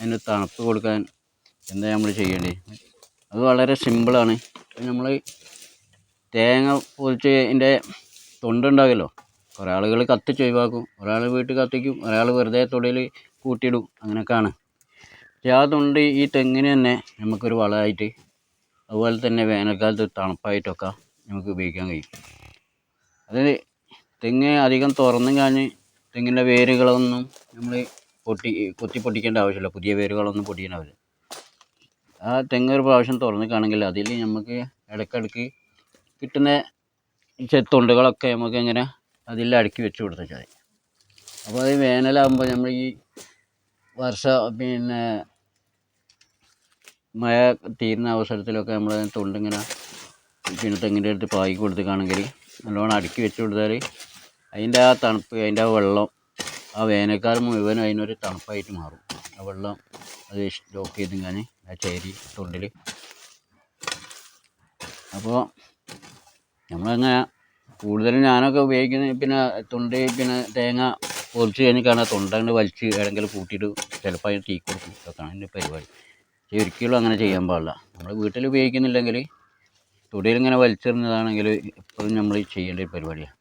അതിന് തണുപ്പ് കൊടുക്കാൻ എന്താ നമ്മൾ ചെയ്യേണ്ടത് അത് വളരെ സിമ്പിളാണ് നമ്മൾ തേങ്ങ പൊതിച്ച് അതിന്റെ തൊണ്ടുണ്ടാകുമല്ലോ കുറേ ആളുകൾ കത്തിച്ച് ഒഴിവാക്കും. ഒരാൾ വീട്ടിൽ കത്തിക്കും ഒരാൾ വെറുതെ തൊടിയിൽ കൂട്ടിയിടും. അങ്ങനെയൊക്കെയാണ്. പക്ഷേ ആ തൊണ്ട് ഈ തെങ്ങിന് തന്നെ നമുക്കൊരു വളമായിട്ട് അതുപോലെ തന്നെ വേനൽക്കാലത്ത് തണുപ്പായിട്ടൊക്കെ നമുക്ക് ഉപയോഗിക്കാൻ കഴിയും. അത് തെങ്ങ് അധികം തുറന്നും കാഞ്ഞ് തെങ്ങിന്റെ വേരുകളൊന്നും നമ്മൾ പൊട്ടി കൊത്തി പൊട്ടിക്കേണ്ട ആവശ്യമില്ല. പുതിയ വേരുകളൊന്നും പൊട്ടിക്കേണ്ട ആ തെങ്ങ് ഒരു പ്രാവശ്യം തുറന്നിക്കാണെങ്കിൽ അതിൽ നമുക്ക് ഇടയ്ക്കിടയ്ക്ക് കിട്ടുന്ന ചെത്തുണ്ടുകളൊക്കെ നമുക്ക് ഇങ്ങനെ അതിൽ അടുക്കി വെച്ച് കൊടുത്താൽ അപ്പോൾ അത് വേനലാകുമ്പോൾ നമ്മൾ ഈ വർഷ പിന്നെ മഴ തീരുന്ന അവസരത്തിലൊക്കെ നമ്മൾ തൊണ്ടിങ്ങനെ പിന്നെ തെങ്ങിന്റെ അടുത്ത് പായി കൊടുത്തേക്കാണെങ്കിൽ നല്ലോണം അടുക്കി വെച്ച് കൊടുത്താൽ അതിന്റെ ആ തണുപ്പ് അതിന്റെ ആ വെള്ളം ആ വേനൽക്കാലം മുഴുവനും അതിനൊരു തണുപ്പായിട്ട് മാറും. ആ വെള്ളം അത് സ്റ്റോക്ക് ഞാൻ ആ ചേരി തൊണ്ടിൽ അപ്പോൾ നമ്മളങ്ങനെ കൂടുതലും ഞാനൊക്കെ ഉപയോഗിക്കുന്നത് പിന്നെ തൊണ്ട് പിന്നെ തേങ്ങ പൊളിച്ച് കഴിഞ്ഞിട്ടാണ് തൊണ്ടങ്ങ് വലിച്ച് ഏതെങ്കിലും കൂട്ടിയിട്ട് ചിലപ്പോൾ അതിന് തീ കൊടുക്കും. ഇതൊക്കെയാണ് എന്റെ പരിപാടി. ഒരിക്കലും അങ്ങനെ ചെയ്യാൻ പാടില്ല. നമ്മൾ വീട്ടിൽ ഉപയോഗിക്കുന്നില്ലെങ്കിൽ തൊടിയിൽ ഇങ്ങനെ വലിച്ചെറിഞ്ഞതാണെങ്കിൽ എപ്പോഴും നമ്മൾ ചെയ്യേണ്ട ഒരു പരിപാടിയാണ്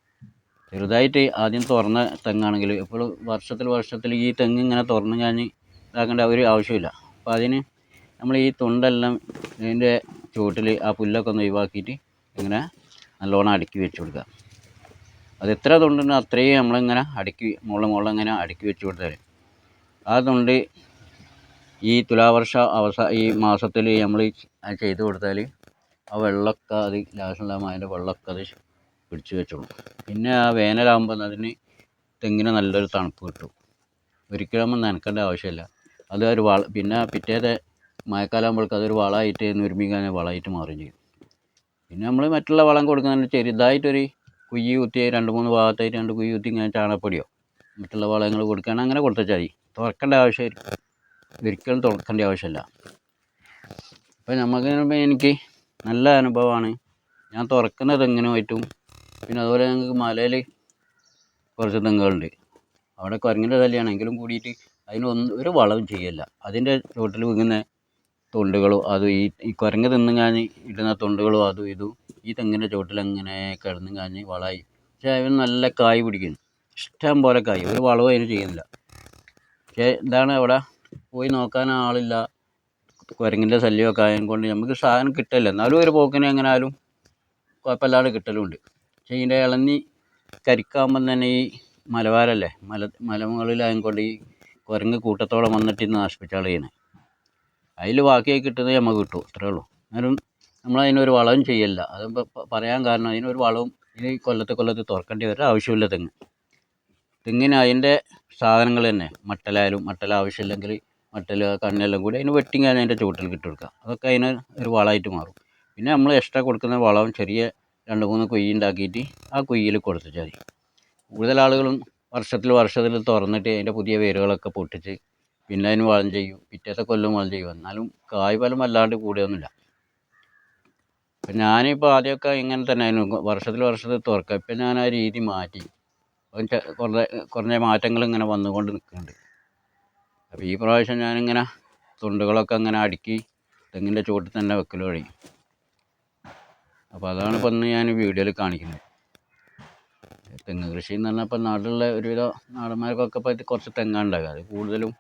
ചെറുതായിട്ട് ആദ്യം തുറന്ന തെങ്ങാണെങ്കിൽ ഇപ്പോൾ വർഷത്തിൽ വർഷത്തിൽ ഈ തെങ്ങ് ഇങ്ങനെ തുറന്ന് കഴിഞ്ഞ് ഇതാക്കേണ്ട ഒരു ആവശ്യമില്ല. അപ്പോൾ അതിന് നമ്മൾ ഈ തുണ്ടെല്ലാം ഇതിന്റെ ചുവട്ടിൽ ആ പുല്ലൊക്കെ ഒന്ന് ഒഴിവാക്കിയിട്ട് ഇങ്ങനെ നല്ലോണം അടുക്കി വെച്ച് കൊടുക്കുക. അത് എത്ര തൊണ്ടുണ്ടോ അത്രയും നമ്മളിങ്ങനെ അടുക്കി മുകളിൽ മുകളിൽ ഇങ്ങനെ അടുക്കി വെച്ച് കൊടുത്താൽ ആ തൊണ്ട് ഈ തുലാവർഷ അവസാന ഈ മാസത്തിൽ നമ്മൾ ചെയ്ത് കൊടുത്താൽ ആ വെള്ളമൊക്കെ അത് ലാസ്റ്റിലാകുമ്പോൾ അതിന്റെ വെള്ളമൊക്കെ അത് പിടിച്ച് വെച്ചോളും. പിന്നെ ആ വേനലാകുമ്പോൾ അതിന് തെങ്ങിന് നല്ലൊരു തണുപ്പ് കിട്ടും. ഒരിക്കലും നനക്കേണ്ട ആവശ്യമില്ല. അത് ഒരു വള പിന്നെ പിറ്റേത്തെ മഴക്കാലമാകുമ്പോഴേക്കും അതൊരു വളമായിട്ട് നുരുമ്മിക്കാൻ വളമായിട്ട് മാറുകയും ചെയ്യും. പിന്നെ നമ്മൾ മറ്റുള്ള വളം കൊടുക്കുന്നതിന് ചെറുതായിട്ടൊരു കുയ്യ് കുത്തി രണ്ട് മൂന്ന് ഭാഗത്തായിട്ട് രണ്ട് കുയ്യ് കുത്തി ഇങ്ങനെ ചാണകപ്പൊടിയോ മറ്റുള്ള വളങ്ങൾ കൊടുക്കുകയാണെങ്കിൽ അങ്ങനെ കൊടുത്താൽ മതി. തുറക്കേണ്ട ആവശ്യം ഒരിക്കലും തുറക്കേണ്ട ആവശ്യമില്ല. അപ്പോൾ നമുക്ക് എനിക്ക് നല്ല അനുഭവമാണ്. ഞാൻ തുറക്കുന്ന തെങ്ങിനുമായിട്ടും പിന്നെ അതുപോലെ ഞങ്ങൾക്ക് മലയിൽ കുറച്ച് തെങ്ങുകളുണ്ട്. അവിടെ കുരങ്ങിന്റെ ശല്യമാണ് എങ്കിലും കൂടിയിട്ട് അതിനൊന്നും ഒരു വളവും ചെയ്യില്ല. അതിന്റെ ചുവട്ടിൽ വീങ്ങുന്ന തൊണ്ടുകളും അതും ഈ ഈ കുരങ്ങ് തിന്നും കാഞ്ഞ് ഇടുന്ന തൊണ്ടുകളും അതും ഇതും ഈ തെങ്ങിന്റെ ചുവട്ടിൽ അങ്ങനെ കിടന്നും കാഞ്ഞ് വളമായി പക്ഷേ അതിന് നല്ല കായ് പിടിക്കുന്നു. ഇഷ്ടം പോലെ കായ്. ഒരു വളവും അതിന് ചെയ്യുന്നില്ല. പക്ഷേ എന്താണ് അവിടെ പോയി നോക്കാൻ ആളില്ല. കുരങ്ങിന്റെ ശല്യമൊക്കെ ആയതുകൊണ്ട് നമുക്ക് സാധനം കിട്ടില്ല എന്നാലും ഒരു പോക്കിന് എങ്ങനെയാലും കുഴപ്പമില്ലാതെ കിട്ടലുണ്ട്. പക്ഷേ ഇതിന്റെ ഇളന്നി കരിക്കാകുമ്പം തന്നെ ഈ മലവാരല്ലേ മല മലമുകളിലായതുകൊണ്ട് ഈ കുരങ്ങ് കൂട്ടത്തോടെ വന്നിട്ട് ഇന്ന് നശിപ്പിച്ചാൽ ചെയ്യുന്നത് അതിൽ ബാക്കിയായി കിട്ടുന്നത് നമുക്ക് കിട്ടും അത്രേ ഉള്ളൂ. എന്നാലും നമ്മൾ അതിനൊരു വളവും ചെയ്യല്ല അത് പറയാൻ കാരണം അതിനൊരു വളവും ഇനി കൊല്ലത്തെ കൊല്ലത്ത് തുറക്കേണ്ടി വരാൻ ആവശ്യമില്ല തെങ്ങ്. തെങ്ങിന് അതിന്റെ സാധനങ്ങൾ തന്നെ മട്ടലായാലും മട്ടൽ ആവശ്യമില്ലെങ്കിൽ മട്ടൽ കണ്ണെല്ലാം കൂടി അതിന് വെട്ടിങ്ങാൻ അതിന്റെ ചുവട്ടിൽ കിട്ടി കൊടുക്കുക. അതൊക്കെ അതിന് ഒരു വളമായിട്ട് മാറും. പിന്നെ നമ്മൾ എക്സ്ട്രാ കൊടുക്കുന്ന വളവും ചെറിയ രണ്ട് മൂന്ന് കുയ്യ് ഉണ്ടാക്കിയിട്ട് ആ കൊയ്യിൽ കൊടുത്തിട്ടാൽ മതി. കൂടുതൽ ആളുകളും വർഷത്തിൽ വർഷത്തിൽ തുറന്നിട്ട് അതിന്റെ പുതിയ വേരുകളൊക്കെ പൊട്ടിച്ച് പിന്നെ അതിന് വളം ചെയ്യും. പിറ്റേത്തെ കൊല്ലം വളം ചെയ്യും. എന്നാലും കായ് ഫലം വല്ലാണ്ട് കൂടിയൊന്നുമില്ല. അപ്പം ഞാനിപ്പോൾ ആദ്യമൊക്കെ ഇങ്ങനെ തന്നെ ആയിരുന്നു വർഷത്തിൽ വർഷത്തിൽ തുറക്കുക. ഇപ്പം ഞാൻ ആ രീതി മാറ്റി. കുറേ കുറഞ്ഞ മാറ്റങ്ങൾ ഇങ്ങനെ വന്നുകൊണ്ട് നിൽക്കുന്നുണ്ട്. അപ്പോൾ ഈ പ്രാവശ്യം ഞാനിങ്ങനെ തൊണ്ടുകളൊക്കെ അങ്ങനെ അടുക്കി തെങ്ങിന്റെ ചുവട്ടിൽ തന്നെ വെക്കൽ കഴിയും അപ്പോൾ അതാണ് ഇപ്പം ഇന്ന് ഞാൻ വീഡിയോയിൽ കാണിക്കുന്നത്. തെങ്ങ് കൃഷി എന്ന് പറഞ്ഞാൽ ഇപ്പം നാട്ടിലുള്ള ഒരുവിധ നാടന്മാർക്കൊക്കെ പറ്റി കുറച്ച് തെങ്ങാണ് അത് കൂടുതലും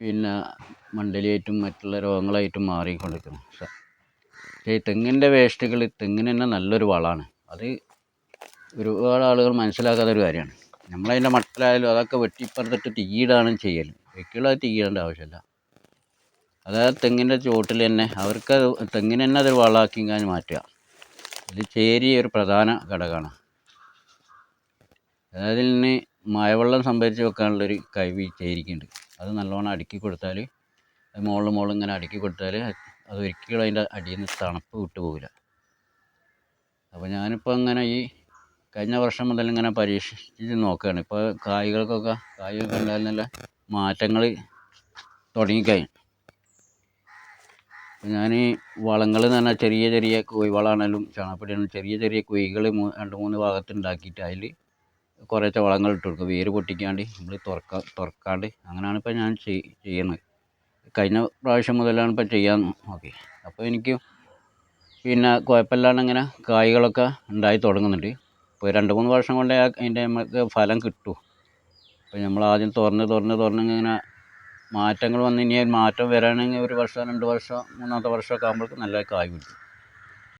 പിന്നെ മണ്ടലിയായിട്ടും മറ്റുള്ള രോഗങ്ങളായിട്ടും മാറിക്കൊണ്ടിരിക്കുന്നു. പക്ഷേ ഈ തെങ്ങിന്റെ വേസ്റ്റുകൾ തെങ്ങിന് തന്നെ നല്ലൊരു വളമാണ്. അത് ഒരുപാട് ആളുകൾ മനസ്സിലാക്കാത്ത ഒരു കാര്യമാണ്. നമ്മളതിന്റെ മട്ടിലായാലും അതൊക്കെ വെട്ടിപ്പറത്തിട്ട് തീയിടാണ് ചെയ്യൽ വെക്കുള്ള അത് തീയിടേണ്ട ആവശ്യമില്ല. അതായത് തെങ്ങിന്റെ ചുവട്ടിൽ തന്നെ അവർക്ക് അത് തെങ്ങിന് തന്നെ അതൊരു വളമാക്കി ഞാൻ മാറ്റുക. ഇത് ചേരി ഒരു പ്രധാന ഘടകമാണ്. അതായത് ഇതിന് മഴവെള്ളം സംഭരിച്ച് വെക്കാനുള്ളൊരു കഴിവ് ചേരിക്കുണ്ട്. അത് നല്ലോണം അടുക്കി കൊടുത്താൽ മുകളിൽ മുകളിൽ ഇങ്ങനെ അടുക്കി കൊടുത്താൽ അത് ഒരിക്കലും അതിന്റെ അടിയിൽ നിന്ന് തണുപ്പ് വിട്ടു പോകില്ല അപ്പോൾ ഞാനിപ്പോൾ അങ്ങനെ ഈ കഴിഞ്ഞ വർഷം മുതൽ ഇങ്ങനെ പരീക്ഷിച്ച് നോക്കുകയാണ് ഇപ്പോൾ കായ്കൾക്കൊക്കെ കായ്കൾക്ക് ഉണ്ടായാൽ നല്ല മാറ്റങ്ങൾ തുടങ്ങിക്കഴിഞ്ഞു. ഞാൻ വളങ്ങൾ എന്ന് പറഞ്ഞാൽ ചെറിയ ചെറിയ കോഴി വളമാണെങ്കിലും ചാണകപ്പൊടിയാണെങ്കിലും ചെറിയ ചെറിയ കുഴികൾ രണ്ട് മൂന്ന് ഭാഗത്ത് ഉണ്ടാക്കിയിട്ട് അതിൽ കുറേശ്ശെ വളങ്ങൾ ഇട്ട് കൊടുക്കും. വേര് പൊട്ടിക്കാണ്ട് നമ്മൾ തുറക്ക തുറക്കാണ്ട് അങ്ങനെയാണ് ഇപ്പോൾ ഞാൻ ചെയ്- ചെയ്യുന്നത് കഴിഞ്ഞ പ്രാവശ്യം മുതലാണ് ഇപ്പോൾ ചെയ്യാൻ നോക്കി. അപ്പോൾ എനിക്ക് പിന്നെ കുഴപ്പമില്ലാണ്ട് ഇങ്ങനെ കായ്കളൊക്കെ ഉണ്ടായി തുടങ്ങുന്നുണ്ട്. ഇപ്പോൾ രണ്ട് മൂന്ന് വർഷം കൊണ്ട് അതിന്റെ നമുക്ക് ഫലം കിട്ടും. അപ്പോൾ നമ്മൾ ആദ്യം തുറന്ന് തുറന്ന് തുറന്ന് ഇങ്ങനെ മാറ്റങ്ങൾ വന്ന് ഇനി മാറ്റം വരാണെങ്കിൽ ഒരു വർഷം രണ്ട് വർഷം മൂന്നാമത്തെ വർഷമൊക്കെ ആകുമ്പോഴേക്കും നല്ല കായ് പിടിക്കും